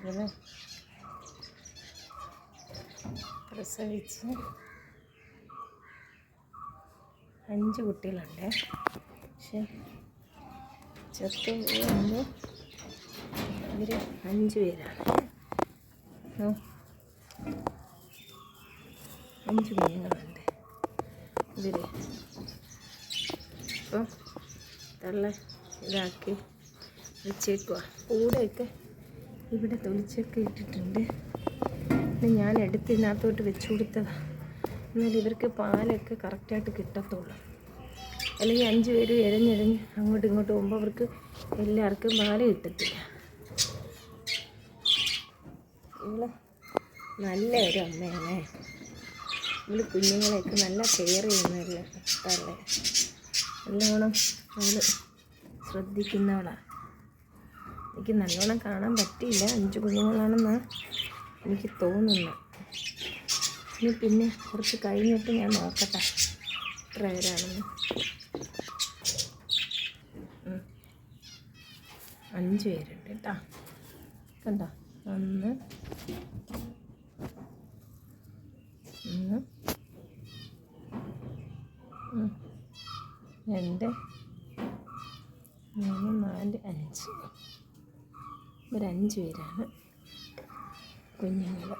ഇങ്ങനെ പ്രസവിച്ച് അഞ്ച് കുട്ടികളുണ്ട്. പക്ഷെ ചെറുത്ത് പോകുമ്പോൾ ഇവർ അഞ്ച് പേരാണ്. അഞ്ച് കുഞ്ഞുങ്ങളുണ്ട്. ഇവർ അപ്പം തള്ള ഇതാക്കി വെച്ചേക്കുക കൂടെയൊക്കെ ഇവിടെ തൊലിച്ചൊക്കെ ഇട്ടിട്ടുണ്ട്. ഞാൻ എടുത്ത് ഇതിനകത്തോട്ട് വെച്ചു കൊടുത്തതാണ് എന്നാൽ ഇവർക്ക് പാലൊക്കെ കറക്റ്റായിട്ട് കിട്ടത്തുള്ളൂ. അല്ലെങ്കിൽ അഞ്ച് പേര് ഇഴഞ്ഞിഴഞ്ഞ് അങ്ങോട്ടും ഇങ്ങോട്ടും പോകുമ്പോൾ അവർക്ക് എല്ലാവർക്കും പാൽ കിട്ടത്തില്ല. ഇവൾ നല്ല ഒരു അമ്മയാണേ. ഇവൾ കുഞ്ഞുങ്ങളെയൊക്കെ നല്ല കെയർ ചെയ്യുന്നതല്ലേ ഇഷ്ടമല്ലേ നല്ലോണം അവൾ ശ്രദ്ധിക്കുന്നവളാണ് എനിക്ക് നല്ലോണം കാണാൻ പറ്റിയില്ല. അഞ്ച് കുഞ്ഞുങ്ങളാണെന്ന് എനിക്ക് തോന്നുന്നു ഇനി പിന്നെ കുറച്ച് കഴിഞ്ഞിട്ട് ഞാൻ നോക്കട്ടെ എത്ര പേരാണെന്ന്. അഞ്ച് പേരുണ്ട് കേട്ടോ. കണ്ടോ? ഒന്ന്. രണ്ട് മൂന്ന് നാല് അഞ്ച്. ഇവരഞ്ച് പേരാണ് കുഞ്ഞുങ്ങൾ.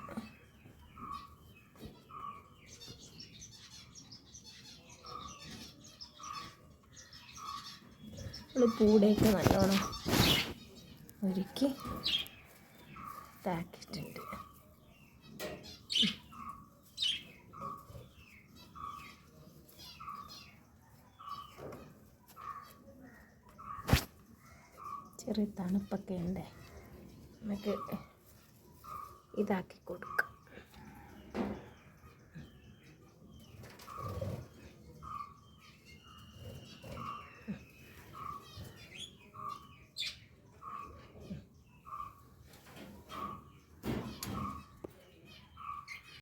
നമ്മൾ പൂടെയൊക്കെ നല്ലോണം ഒരുക്കി താക്കിയിട്ടുണ്ട് ചെറിയ തണുപ്പൊക്കെ ഉണ്ട്? നമുക്ക് ഇതാക്കി കൊടുക്കാം.